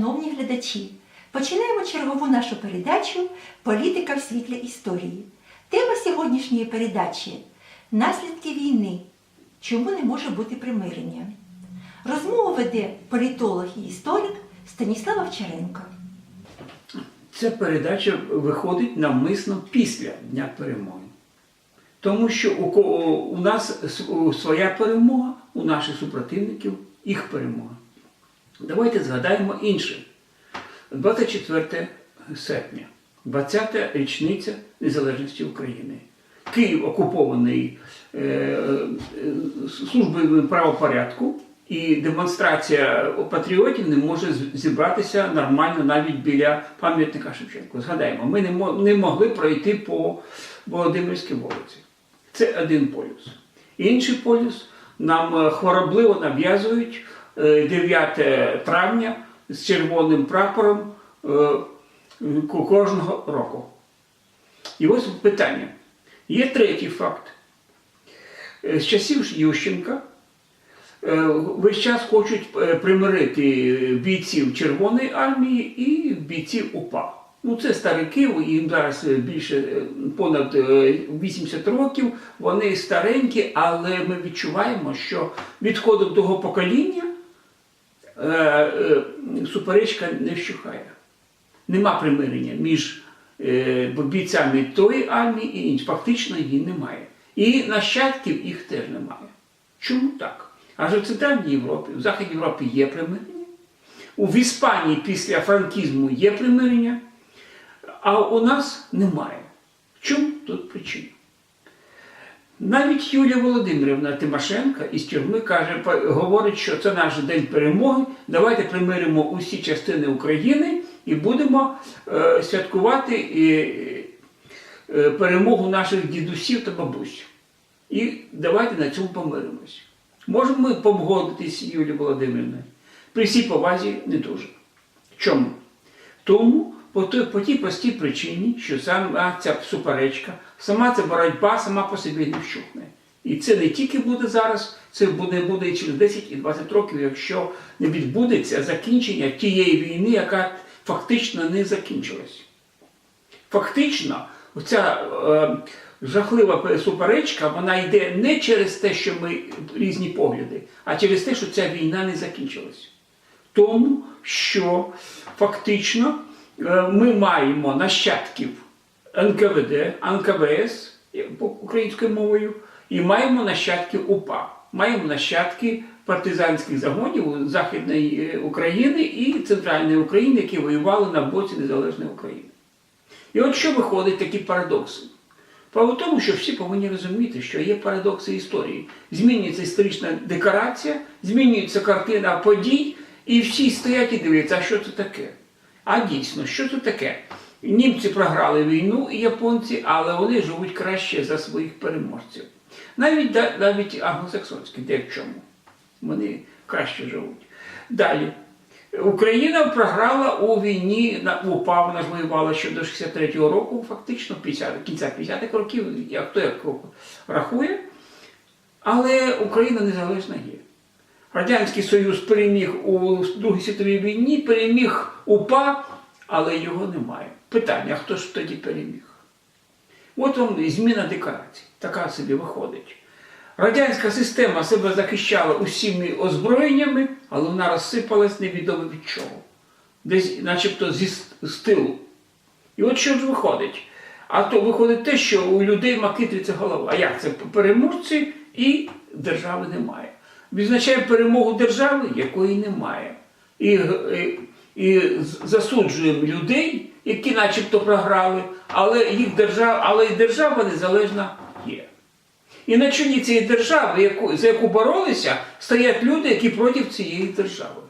шановні глядачі! Починаємо чергову нашу передачу Політика в світлі історії. Тема сьогоднішньої передачі наслідки війни. Чому не може бути примирення? Розмову веде політолог і історик Станіслав Овчаренко. Ця передача виходить навмисно після Дня перемоги. Тому що у, нас своя перемога, у наших супротивників їх перемога. Давайте згадаємо інше. 24 серпня, 20-та річниця незалежності України. Київ окупований е, е, службою правопорядку, і демонстрація патріотів не може зібратися нормально навіть біля пам'ятника Шевченку. Згадаємо, ми не, не могли пройти по Володимирській вулиці. Це один полюс. Інший полюс нам е, хворобливо нав'язують 9 травня з червоним прапором е, кожного року. І ось питання. Є третій факт. Е, З часів Ющенка е, весь час хочуть примирити бійців Червоної армії і бійців УПА. Ну, це старики, їм зараз більше понад е, 80 років, вони старенькі, але ми відчуваємо, що відходом того покоління суперечка не вщухає. Нема примирення між е, бійцями тої армії і іншої. Фактично її немає. І нащадків їх теж немає. Чому так? Адже в Центральній Європі, в Західній Європі є примирення. У Іспанії після франкізму є примирення, а у нас немає. В чому тут причина? Навіть Юлія Володимирівна Тимошенко із тюрми каже, говорить, що це наш день перемоги. Давайте примиримо усі частини України і будемо е, святкувати е, перемогу наших дідусів та бабусь. І давайте на цьому помиримось. Можемо ми погодитись, Юлія Володимирівна? При всій повазі не дуже. Чому? Тому по, той, по тій простій причині, що сама ця суперечка, сама ця боротьба сама по собі не вщухне. І це не тільки буде зараз, це буде, буде і через 10 і 20 років, якщо не відбудеться закінчення тієї війни, яка фактично не закінчилась. Фактично, ця е, жахлива суперечка, вона йде не через те, що ми різні погляди, а через те, що ця війна не закінчилась. Тому що фактично е, ми маємо нащадків НКВД, НКВС українською мовою, і маємо нащадків УПА. Маємо нащадки партизанських загонів Західної е, України і Центральної України, які воювали на боці Незалежної України. І от що виходить такі парадокси? Справа в тому, що всі повинні розуміти, що є парадокси історії. Змінюється історична декорація, змінюється картина подій, і всі стоять і дивляться, а що це таке? А дійсно, що це таке? Німці програли війну і японці, але вони живуть краще за своїх переможців. Навіть, навіть англосаксонські, де в чому. Вони краще живуть. Далі. Україна програла у війні на УПА, вона воювала ще до 63-го року, фактично 50, кінця 50-х років, як хто як рахує. Але Україна незалежна є. Радянський Союз переміг у Другій світовій війні, переміг УПА, але його немає. Питання, хто ж тоді переміг? От вам і зміна декорацій. Така собі виходить. Радянська система себе захищала усіми озброєннями, але вона розсипалась невідомо від чого. Десь, начебто, зі з тилу. І от що ж виходить? А то виходить те, що у людей макитриться голова. А як це? Переможці і держави немає. Відзначає перемогу держави, якої немає. І, і, засуджуємо людей, які начебто програли, але їх держава, але і держава незалежна є. І на чолі цієї держави, яку, за яку боролися, стоять люди, які проти цієї держави.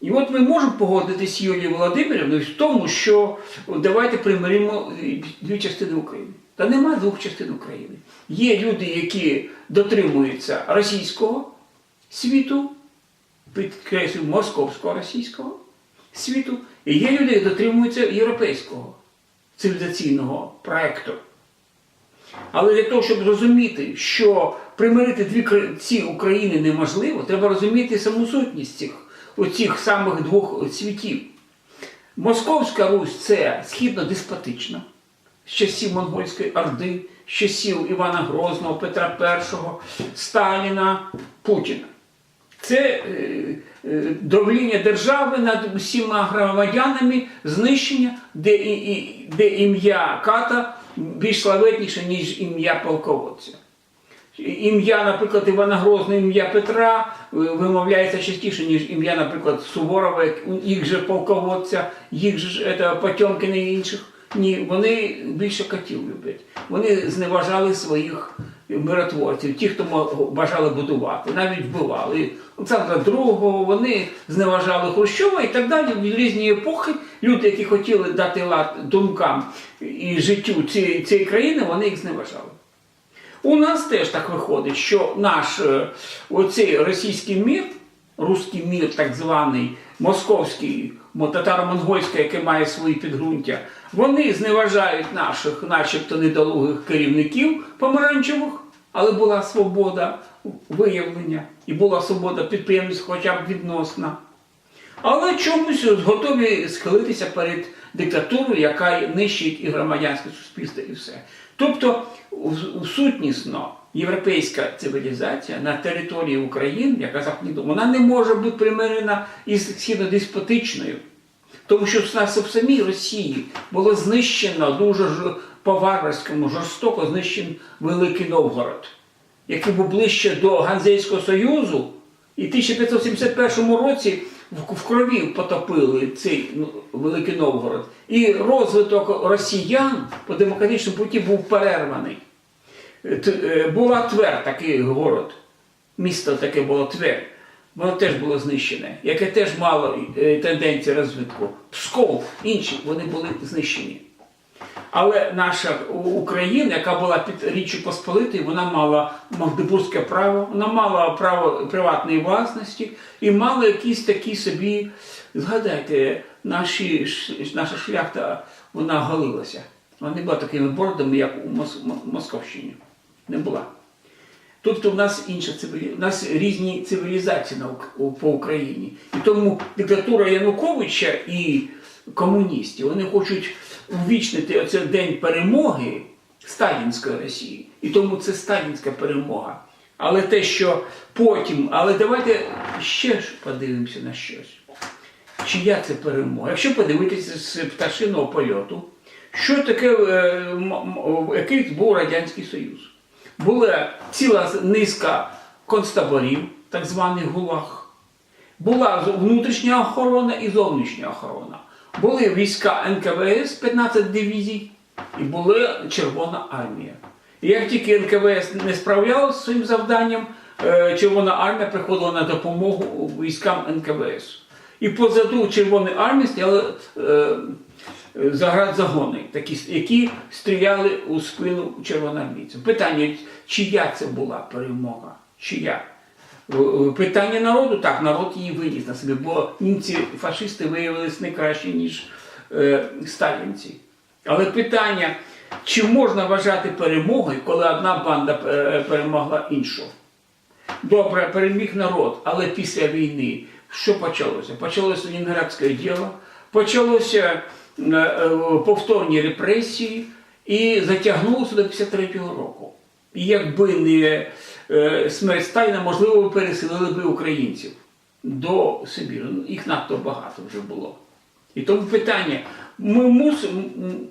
І от ми можемо погодитися з Юлією Володимирівною в тому, що давайте примиримо дві частини України. Та нема двох частин України. Є люди, які дотримуються російського світу, підкреслюю, московського російського світу, і є люди, які дотримуються європейського цивілізаційного проекту. Але для того, щоб зрозуміти, що примирити дві ці України неможливо, треба розуміти саму сутність цих оцих самих двох світів. Московська Русь це східно-деспотична, з часів Монгольської Орди, з часів Івана Грозного, Петра І, Сталіна, Путіна. Це е, е, держави над усіма громадянами, знищення, де, і, де ім'я ката більш славетніше, ніж ім'я полководця. Ім'я, наприклад, Івана Грозного, ім'я Петра е, вимовляється частіше, ніж ім'я, наприклад, Суворова, їх же полководця, їх же Потьомкіна і інших. Ні, вони більше котів люблять. Вони зневажали своїх миротворців, ті, хто бажали будувати, навіть вбивали. Олександра II, вони зневажали Хрущова і так далі. В різні епохи люди, які хотіли дати лад думкам і життю цієї, цієї країни, вони їх зневажали. У нас теж так виходить, що наш е, оцей російський мір, руський мір, так званий московський, татаро-монгольський, який має свої підґрунтя, вони зневажають наших, начебто, недолугих керівників помаранчевих, але була свобода виявлення і була свобода підприємництва хоча б відносна. Але чомусь готові схилитися перед диктатурою, яка нищить і громадянське суспільство, і все. Тобто, сутнісно європейська цивілізація на території України, яка західна, вона не може бути примирена із східно-деспотичною. Тому що в самій Росії було знищено дуже по-варварському, жорстоко знищений Великий Новгород, який був ближче до Ганзейського Союзу, і в 1571 році в, крові потопили цей ну, Великий Новгород. І розвиток росіян по демократичному путі був перерваний. Е, Була Твер, такий город, місто таке було Твер. Воно теж було знищене, яке теж мало е, тенденції розвитку. Псков, інші, вони були знищені. Але наша Україна, яка була під Річчю Посполитою, вона мала магдебурзьке право, вона мала право приватної власності і мала якісь такі собі, згадайте, наші, наша шляхта вона голилася. Вона не була такими бордами, як у Московщині. Не була. Тобто в нас інша цивілі... в нас різні цивілізації по Україні. І тому диктатура Януковича і комуністів вони хочуть увічнити оцей день перемоги сталінської Росії. І тому це сталінська перемога. Але те, що потім, але давайте ще ж подивимося на щось. Чия це перемога? Якщо подивитися з пташиного польоту, що таке, е, який був Радянський Союз? Була ціла низка концтаборів, так званий ГУЛАГ. Була внутрішня охорона і зовнішня охорона. Були війська НКВС 15 дивізій і була Червона армія. І як тільки НКВС не справлялося з своїм завданням, е, Червона армія приходила на допомогу військам НКВС. І позаду Червоної армії стояли е, заградзагони, такі, які стріляли у спину червоноармійцям. Питання, чия це була перемога? Чия? Е, е, Питання народу, так, народ її виніс на собі, бо німці фашисти виявилися не краще, ніж е, сталінці. Але питання, чи можна вважати перемогою, коли одна банда е, перемогла іншу? Добре, переміг народ, але після війни що почалося? Почалося Ленінградське діло, почалося е, повторні репресії і затягнулося до 53-го року. І якби не смерть Сталіна, можливо, переселили би українців до Сибіру. Ну, Їх надто багато вже було. І тому питання, ми мусимо,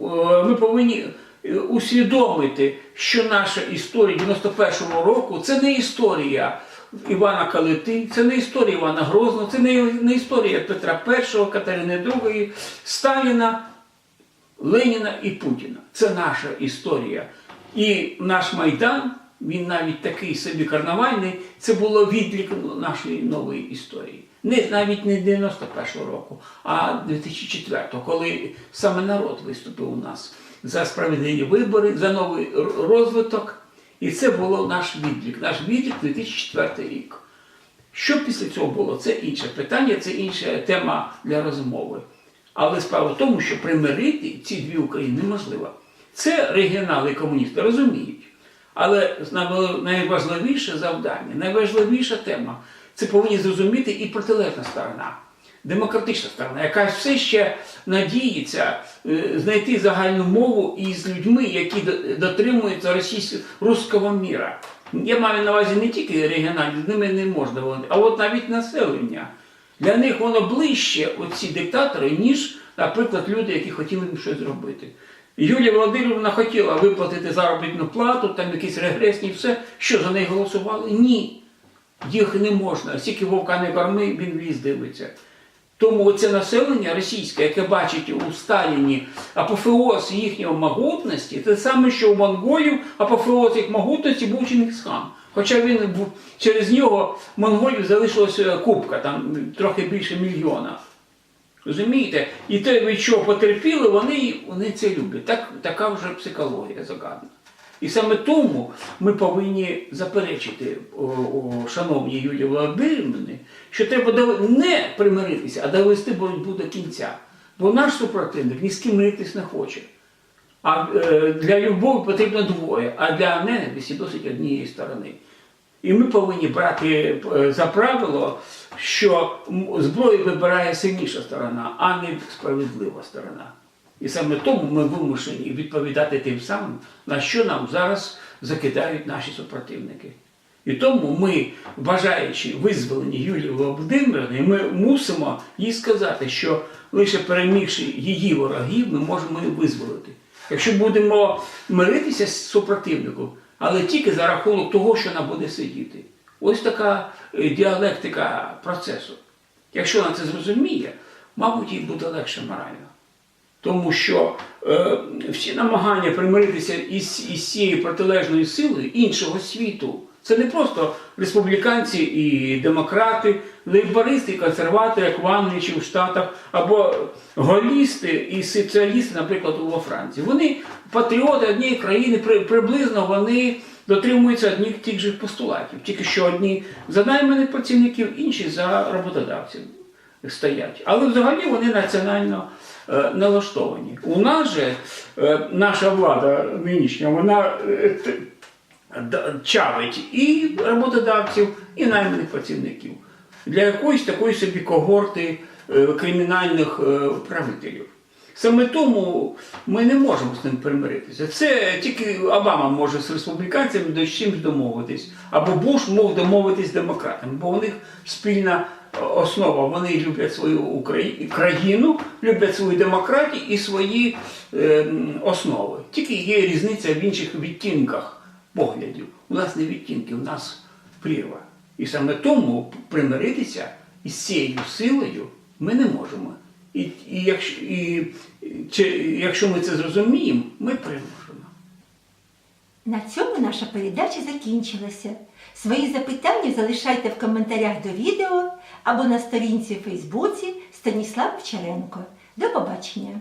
е, ми повинні е, усвідомити, що наша історія 91-го року це не історія Івана Калити, це не історія Івана Грозного, це не, не історія Петра І, Катерини II, Сталіна, Леніна і Путіна. Це наша історія. І наш Майдан, він навіть такий собі карнавальний, це було відлік нашої нової історії. Не навіть не 91-го року, а 2004-го, коли саме народ виступив у нас за справедливі вибори, за новий розвиток. І це було наш відлік, наш відлік 2004 рік. Що після цього було? Це інше питання, це інша тема для розмови. Але справа в тому, що примирити ці дві України неможливо. Це регіонали комуністи розуміють. Але найважливіше завдання, найважливіша тема Це повинні зрозуміти і протилежна сторона, демократична сторона, яка все ще надіється е, знайти загальну мову із людьми, які дотримуються російського руського міра. Я маю на увазі не тільки регіональні, з ними не можна говорити, а от навіть населення. Для них воно ближче, оці диктатори, ніж, наприклад, люди, які хотіли їм щось зробити. Юлія Володимирівна хотіла виплатити заробітну плату, там якісь регресні, все. Що за неї голосували? Ні. Їх не можна. Скільки вовка не корми, він в ліс дивиться. Тому це населення російське, яке бачить у Сталіні апофеоз їхньої могутності, це саме, що у монголів апофеоз їх могутності був Чингисхан. Хоча він через нього монголів залишилася кубка, там трохи більше мільйона. Розумієте? І те, від чого потерпіли, вони, вони це люблять. Так, така вже психологія загадна. І саме тому ми повинні заперечити, о, о, шановній Юлії Володимирівні, що треба не примиритися, а довести боротьбу до кінця. Бо наш супротивник ні з ким миритись не хоче. А е, для любові потрібно двоє, а для ненависті досить однієї сторони. І ми повинні брати е, за правило, що зброю вибирає сильніша сторона, а не справедлива сторона. І саме тому ми вимушені відповідати тим самим, на що нам зараз закидають наші супротивники. І тому ми, бажаючи визволення Юлії Володимирівни, ми мусимо їй сказати, що лише перемігши її ворогів, ми можемо її визволити. Якщо будемо миритися з супротивником, але тільки за рахунок того, що вона буде сидіти. Ось така е, діалектика процесу. Якщо вона це зрозуміє, мабуть, їй буде легше морально. Тому що е, всі намагання примиритися із, із цією протилежною силою іншого світу, це не просто республіканці і демократи, лейбористи і консерватори, як в Англії чи в Штатах, або голісти і соціалісти, наприклад, во Франції. Вони патріоти однієї країни, при, приблизно вони дотримуються одних тих же постулатів. Тільки що одні за найманих працівників, інші за роботодавців стоять. Але взагалі вони національно е, налаштовані. У нас же е, наша влада нинішня, вона е, чавить і роботодавців, і найманих працівників для якоїсь такої собі когорти е, кримінальних е, правителів. Саме тому ми не можемо з ним примиритися. Це тільки Обама може з республіканцями до чимось домовитись, або Буш мог домовитись з демократами, бо у них спільна е, основа. Вони люблять свою Украї- країну, люблять свою демократію і свої е, основи. Тільки є різниця в інших відтінках поглядів. У нас не відтінки, у нас прірва. І саме тому примиритися із цією силою ми не можемо. І, і, якщо, і, чи, якщо ми це зрозуміємо, ми переможемо. На цьому наша передача закінчилася. Свої запитання залишайте в коментарях до відео або на сторінці у Фейсбуці Станіслав Вчаренко. До побачення!